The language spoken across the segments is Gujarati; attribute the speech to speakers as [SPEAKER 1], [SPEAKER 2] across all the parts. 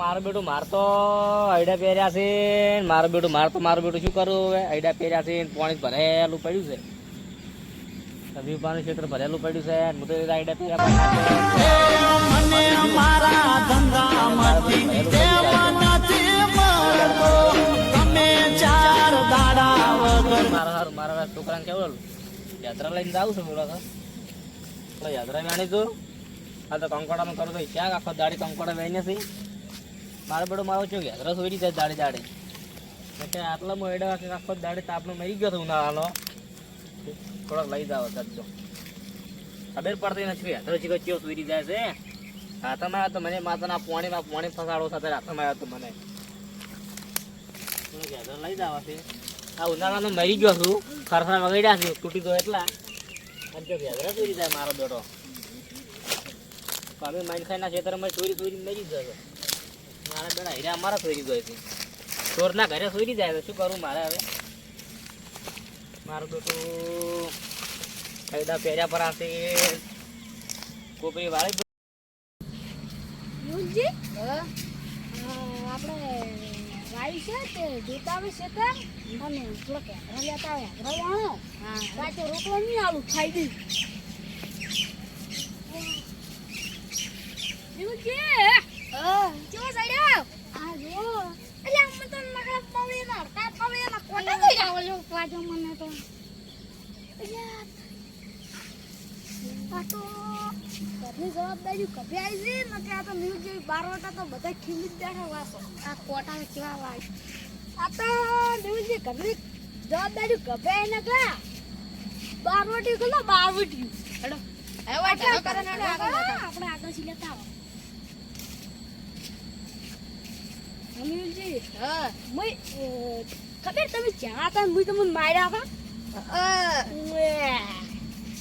[SPEAKER 1] મારું બેટું મારતો આઈડા પહેર્યા છે મારું બેટું મારતો મારું બેટું શું કરું હવે? આઈડા પહેર્યા છે પાણી ભરેલું પડ્યું છે. અભિપાનું ક્ષેત્ર ભરેલું પડ્યું છે હું તો પહેર્યા મારા મારા છોકરાને કેવું યાત્રા લઈને જાઉં છું થોડા તો. યાત્રા જાણી તું આ તો કંકોડામાં કરું તો ક્યાંક આખો દાડી કંકોડા વહીને છે. મારો મારો છું યાત્રા સોરી જાય દાડી દાડે. એટલે આટલા મોડા કે આખો દાડી તાપનો મરી ગયો હતો ઉનાળાનો થોડોક લઈ જાવ સજ્જો ખબર પડતી નથી યાત્રા ચીકો ચો સુરી જાય છે હાથમાં આવ્યો તો મને માતાના પોણીમાં પોણી ફસાડો સાથે હાથમાં આવ્યો તો મને. લઈ જાવ છે આ ઉનાળાનો મરી ગયો છું. ખરખરા વગડ્યા છે, તૂટી ગયો એટલા. અને જો યાત્રા સોરી જાય મારો બેટો. અમે માઇન ખાઈના ખેતરમાં ચોરી ચોરી મરી ગયો મારા બેડા હીરા અમારા ચોરી ગયો છે. ચોરના ઘરે ચોરી જાય તો શું કરું મારે હવે? મારું બેટું કાયદા પહેર્યા પર આવશે. કોપરી વાળી
[SPEAKER 2] યુલજી આપણે વાઈ છે તે જોતા આવે છે તે અને થોડોક હેકરા લેતા આવે હેકરા વાણો પાછો રોટલો નહીં આલું ખાઈ દઈ. યુલજી આ જો એટલે આમ તો નકરા પવે ના તા પવે ના કોટા થઈ જાવ લો પાછો મને તો આ તો ઘરની જવાબદારી કભી આવી છે ને કે આ તો ન્યૂઝ જેવી તો બધા ખીલી જ બેઠા વાસો આ કોટા કેવા વાય આ તો ન્યૂઝ જે ઘરની જવાબદારી કભે ને કા બારવટી કલો બારવટી હેડો આપણે આગળથી લેતા આવો. અમીરજી હા મુય ખબર તમે જ્યાં હતા મુય તમને માર્યા હતા?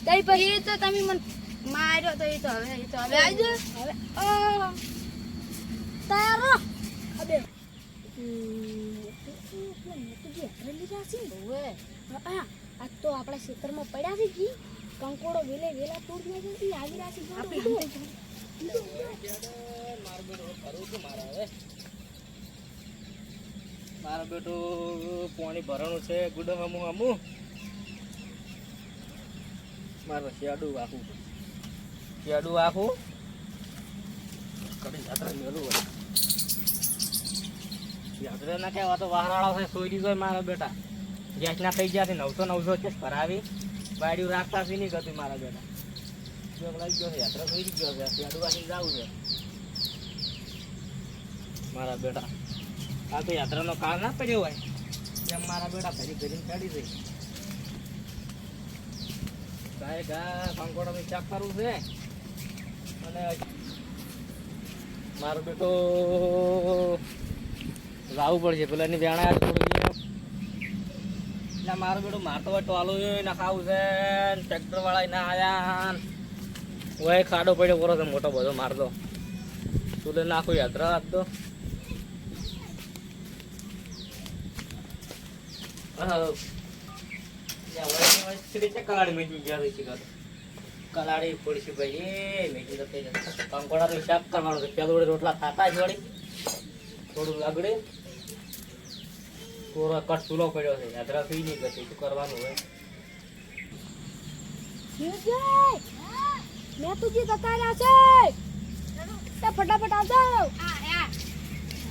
[SPEAKER 2] તઈ પછી તો તમે મને માર્યો તો એ તો હવે એ તો હવે આવજો હવે અ, તારો. હવે આ તો આપણા ખેતરમાં પડ્યા છે જી. કંકોડો વેલે વેલા તૂટ છે આવી રહ્યા છે.
[SPEAKER 1] શું મારે બેટો પાણી ભરવાનું છે. ગુડ હમું હમું મારે શિયાડું આખું શિયાડું આખું કડી યાત્રા મેલું હોય. યાત્રા ના કહેવા તો વાહરાળા છે સોઈ દીધો મારા બેટા. ગેસ ના થઈ ગયા છે, નવસો નવસો છે, ભરાવી. બાયડીઓ રાખતા છે નહીં ગતું મારા બેટા. જોગ લાગી ગયો છે, યાત્રા સોઈ ગયો છે શિયાડું વાગી જવું છે. મારા બેટા. આ તો યાત્રાનો કાળ ના પડ્યો હોય. એમ મારા બેટા ફરી ફરીને ચડી દે ગાય ગા ની ચેક કરવું છે? અને મારો બેટો લાવવું પડશે પેલા એની વેણા એટલે મારો બેટો મારતો હોય ટોલો ના ખાવું છે. ટ્રેક્ટર વાળા ના આયા હોય ખાડો પડ્યો કરો છે મોટો બધો મારતો. તું નાખું યાત્રા આપતો કલાડી પડશે ભાઈ મેં તો કઈ કંકોડા તો હિસાબ કરવાનો છે પેલું રોટલા ખાતા જ વળી થોડું લગડે પૂરો કટ ચૂલો પડ્યો છે યાત્રા પી નહીં પછી શું કરવાનું હોય
[SPEAKER 2] મેં તુજી તકાર્યા છે તે ફટાફટ આવજો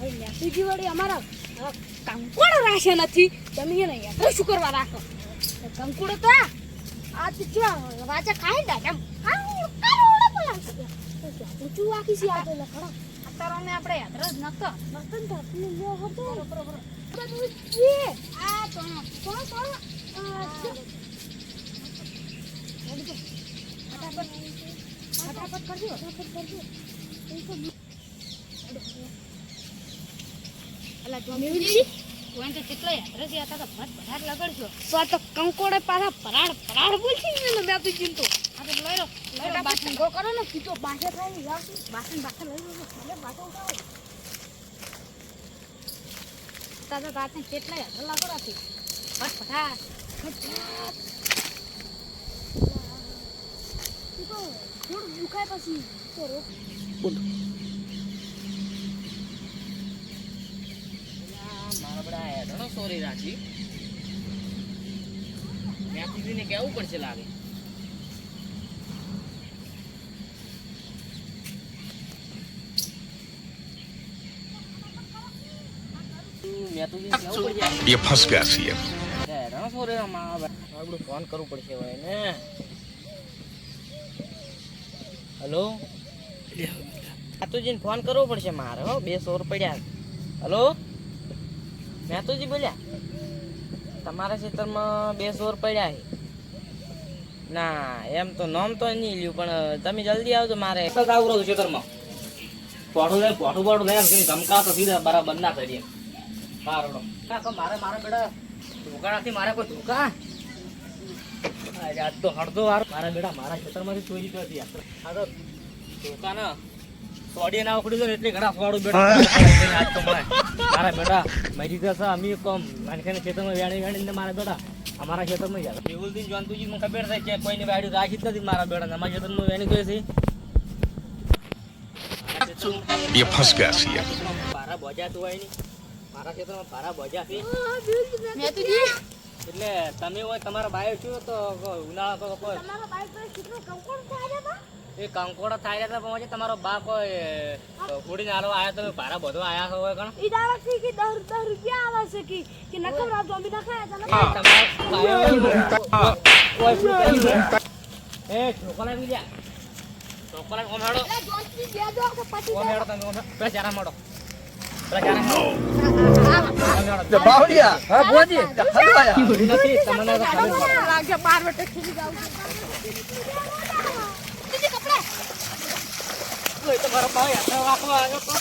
[SPEAKER 2] મેં તુજી વળી અમારા કંકોડો રાખ્યા નથી. તમે એને યાત્રા શું કરવા રાખો? તે કંકોડો તો આ આ તો જો વાચા ખાઈ દે એમ. આવું કાળોડો બોલાવશે ઊંચું આખી સી આવતો એટલે ખરો? અત્યારે આપણે યાત્રા જ નતો નતો તો આપણે લ્યો હતો. બરોબર આ તો થોડો થોડો ફટાફટ ફટાફટ કરજો. ફટાફટ કરજો. જોમીજી કોણ તો કેટલા છે હતા તો ભટ ભટાટ લગડજો. તો તો કંકોડે પાછા પરાડ બોલছি ને મેં તો. ચિંતો આ તો લઈ લો લઈ લો બાસન ગો કરો ને કીધો બાસે થાય જાવ બાસન બાસન લઈ લો એટલે બાસો ઉઠાવો તાતે કેટલા યાત્રા લગડાતી ભટ ભટાટ ભટાટ ઈ તો દુખાય પછી તો
[SPEAKER 1] આપણે આ હેઠળનો સોરી રાખી ત્યાંથી કેવું પડશે લાગે મેં તો કેવું પડશે
[SPEAKER 3] ये फंस गया सीएम
[SPEAKER 1] હેરાન છો રે મારા આપણું ફોન કરવું પડશે હવે ને હલો મેતુજીને ફોન કરવો પડશે મારે હો બે સો પડ્યા હલો મેતુજી બોલ્યા તમારા ખેતરમાં બે સોર પડ્યા છે. ના એમ તો નામ તો નહીં લ્યું પણ તમે જલ્દી આવજો મારે. એક જ આવું છું ખેતરમાં. પોઠું લે પોઠું પોઠું લે એમ ધમકા તો સીધા બરાબર ના કરીએ મારો કાકા મારે મારા બેટા ધોકા નથી મારે કોઈ ધોકા આજ તો હળદો વાર મારા બેટા મારા ખેતરમાંથી ચોરી કરતી આ તો ધોકા ના સોડી ના ઉખડ્યું દો ને એટલે ઘણા સોડું બેટા આજ તો મને મારા બેટા મારી તો અમે કોમ માનખાને ખેતરમાં વેણી વેણીને મારા બેટા અમારા ખેતરમાં યાર એવું દિન જોનતુજી મને ખબર થાય કે કોઈને વાડ્યું રાખી જ નથી મારા બેટા અમારા ખેતરમાં વેણી ગયો છે
[SPEAKER 3] ये फंस गया सीएम
[SPEAKER 1] પારા બોજા તું આઈ મારા ખેતરમાં પારા બોજા છે
[SPEAKER 2] મેતુજી
[SPEAKER 1] એટલે તમે હોય તમારા બાયો છો તો ઉનાળા તો કોઈ?
[SPEAKER 2] તમારા બાઈક પર કેટલો કંકોડ થાય છે
[SPEAKER 1] એ કંકોડા થાય હતા પણ પછી તમારો બા કોઈ ઉડીને આલો આયા તમે ભારા બધો આયા હોય કણ
[SPEAKER 2] ઈ દાડા થી કે 10 10 રૂપિયા આવે છે કે કે નકમ રાત જોંબી નખાયા તને
[SPEAKER 1] એ ચોકોલેટ લીધા ચોકોલેટ ઓમ હેડો.
[SPEAKER 2] એટલે જોંતી દે દો કે પછી
[SPEAKER 1] ઓમ હેડો તમે ઓમ પેલા ચારા મોડો પેલા હેડો.
[SPEAKER 4] બાવળિયા હા હલવાયા.
[SPEAKER 1] નથી તમને.
[SPEAKER 2] લાગે બાર વટે ખીલી જાવ દીદી કપડા.
[SPEAKER 1] કોઈ તો મારો ભાઈ હાથે રાખવા આવ્યો તો.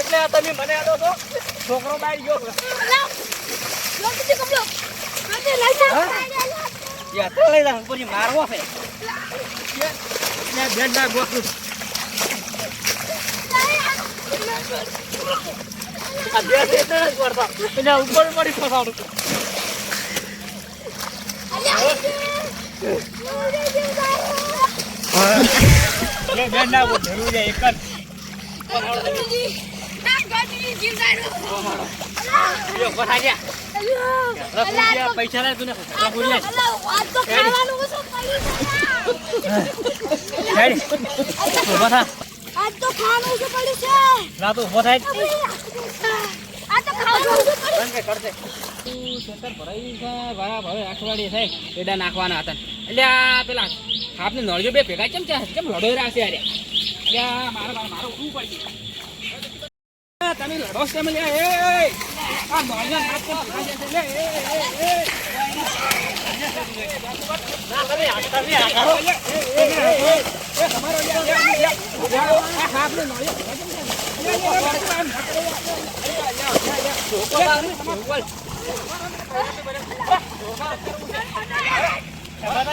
[SPEAKER 1] એટલે તમે મને આદો છો. છોકરો બહાર ગયો
[SPEAKER 2] કપડો. મને લઈ જા
[SPEAKER 1] યાત્રા લઈ જાઉં મારવો છે. ને બેન ના ગોઠવું. આ બે એટલે જ કરતા એને ઉપર પડી ફસાડું એ બેન ના છે એક જ. પૈસા તું હેડી ઊભો થા.
[SPEAKER 2] આજ તો ખાવાનું છે પડ્યું છે?
[SPEAKER 1] ના તો ઊભો થાય.
[SPEAKER 2] આ તો ખાવાનું છે પડ્યું
[SPEAKER 1] બંધ કર દે. તું ખેતર ભરાઈ છે. બરાબર હવે અઠવાડિયે થાય. એડા નાખવાના હતા. એટલે આ પેલા આપને નળજો બે ભેગા કેમ છે કેમ લડો રાખશે અરે? એટલે મારે મારે મારે ઉઠવું પડશે. તમે લડો છે મને એ આ નળજો નાખ લે એ એ.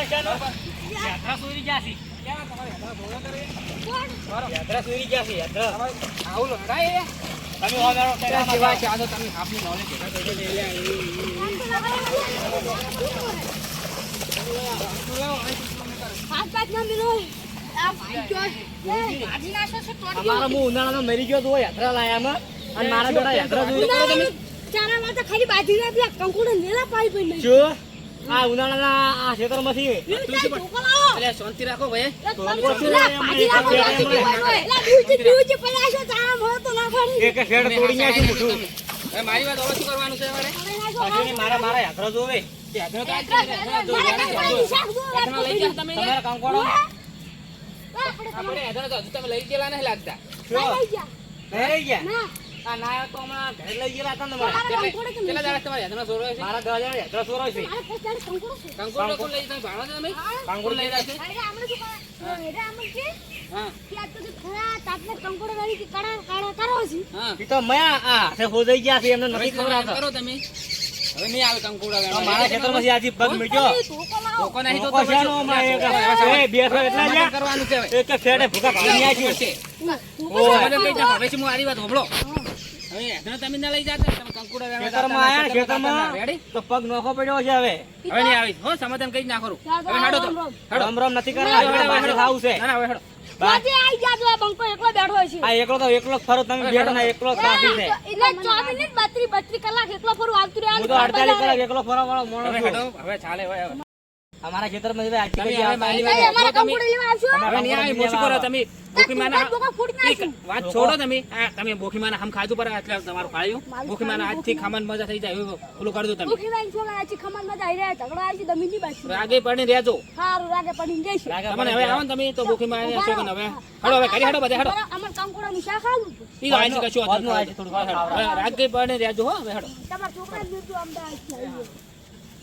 [SPEAKER 1] યાત્રા સુરી ગયા છે યાત્રા સુરી ગયા છે યાત્રા આવું લડાય તમે ઓનારો તમે આપની નોલેજ અમારા હું મરી ગયો તો યાત્રા લાયામાં. અને મારા બેટા યાત્રા કરો? તમે
[SPEAKER 2] ચારા તો ખાલી બાજી ના પેલા કંકુડો નેલા પાઈ પઈ નહીં
[SPEAKER 1] જો આ ઉનાળાના આ ખેતરમાંથી
[SPEAKER 2] એટલે
[SPEAKER 1] શાંતિ રાખો ભાઈ એક શેડ તોડી નાખ્યું મોટું
[SPEAKER 4] મારી વાત હવે શું કરવાનું છે મારે
[SPEAKER 1] પછી મારા મારા યાત્રા જોવે.
[SPEAKER 4] તો છે, લઈ તમે.
[SPEAKER 1] તમારા કંકોડો
[SPEAKER 4] આપણે યાત્રા તો હજુ તમે લઈ ગયેલા નહીં લાગતા.
[SPEAKER 1] ઘરે ગયા. આ નાયક તો હમણાં ઘરે લઈ ગયેલા હતા ને મારા
[SPEAKER 4] કેટલે- દાડા તમારે યાત્રા સોરો છે?
[SPEAKER 1] મારા હજાર યાત્રા સોરો છે.
[SPEAKER 4] કંકોડો કોણ લઈ જાય? ભાડો છે તમે?
[SPEAKER 1] કાંકોડ લઈ જાય છે?
[SPEAKER 4] હા. હા
[SPEAKER 1] ઈ તો મેં આ હાથે ખોદાઈ ગયા છે એમને નથી ખબર
[SPEAKER 4] કરો તમે. હવે નહીં આવે કંકોડા
[SPEAKER 1] મારા ખેતરમાંથી આજે પગ મૂક્યો
[SPEAKER 4] ધોકો નહીં તો
[SPEAKER 1] ધોકો
[SPEAKER 4] તમે
[SPEAKER 1] શાનો હમણાં એક- એ બે સો એટલા
[SPEAKER 4] કરવાનું છે
[SPEAKER 1] એક જ ભૂકા ભાંગી નાખ્યું.
[SPEAKER 4] પડશે.
[SPEAKER 1] ઓય.
[SPEAKER 4] સમાધાન કહી જાઓ. હવે શું વાત હોભળો. હવે
[SPEAKER 5] હવે તમે ના લઈ જાતા તમે કંકુડા
[SPEAKER 1] ખેતરમાં આયા
[SPEAKER 5] ખેતરમાં
[SPEAKER 1] ખેતરમાં
[SPEAKER 5] રેડી
[SPEAKER 1] તો પગ નોખો પડ્યો છે હવે.
[SPEAKER 5] હવે નહીં આવી હો સમાધાન કઈ ના કરું હવે હેડો તો.
[SPEAKER 2] રામ રામ.
[SPEAKER 1] નથી કરવા
[SPEAKER 5] હેડો,
[SPEAKER 1] હવે
[SPEAKER 5] હેડો,
[SPEAKER 1] બહાર
[SPEAKER 5] હેડો.
[SPEAKER 1] ખાવું છે.
[SPEAKER 5] ના ના હવે હેડો.
[SPEAKER 2] આજે આઈ જાજો આ બંકો એકલો બેઠો છે.
[SPEAKER 1] આ એકલો તો એકલો ફરો તમે બેઠો ના એકલો જ કાફી છે
[SPEAKER 2] એટલે ચોવીસ ને બત્રીસ બત્રીસ કલાક એકલો ફરો આવતું રહે
[SPEAKER 1] હું તો અડતાલીસ કલાક એકલો ફરવા વાળો છું.
[SPEAKER 5] હવે ચાલે હવે.
[SPEAKER 1] અમારા ખેતરમાં
[SPEAKER 5] તમે.
[SPEAKER 1] નહીં,
[SPEAKER 2] અમારા કંકુડો લેવા આવશો?
[SPEAKER 5] હવે નહીં આવી મોછી કરો તમે. વાત છોડો તમે. તમે બોકીમાના હમ ખાધું પર એટલે તમારું ખાયું
[SPEAKER 2] મારું
[SPEAKER 5] બોકીમાના આજથી ખાવાની મજા થઈ જાય. ઓલું કરી દો તમે
[SPEAKER 2] વાળી છોકરા આજથી ખમણ મજા આવી રહ્યા. ઝઘડો આવી છે દમીની બાજુ.
[SPEAKER 5] રાગે પડીને રહેજો.
[SPEAKER 2] સારું રાગે પડીને જઈશ
[SPEAKER 5] તમને હવે આવો ને તમે તો બોકીમાના
[SPEAKER 2] ઊભા
[SPEAKER 5] છો કે હવે? હડો હવે કરી હડો બધા હડો
[SPEAKER 2] અમારે કંકુડાનું શાક આવું
[SPEAKER 5] ઈ આઈ કશું હતું રાગે પડીને રહેજો હો હવે હેડો
[SPEAKER 2] તમારા છોકરાને જોઈતું અમદાવાદથી આવીએ.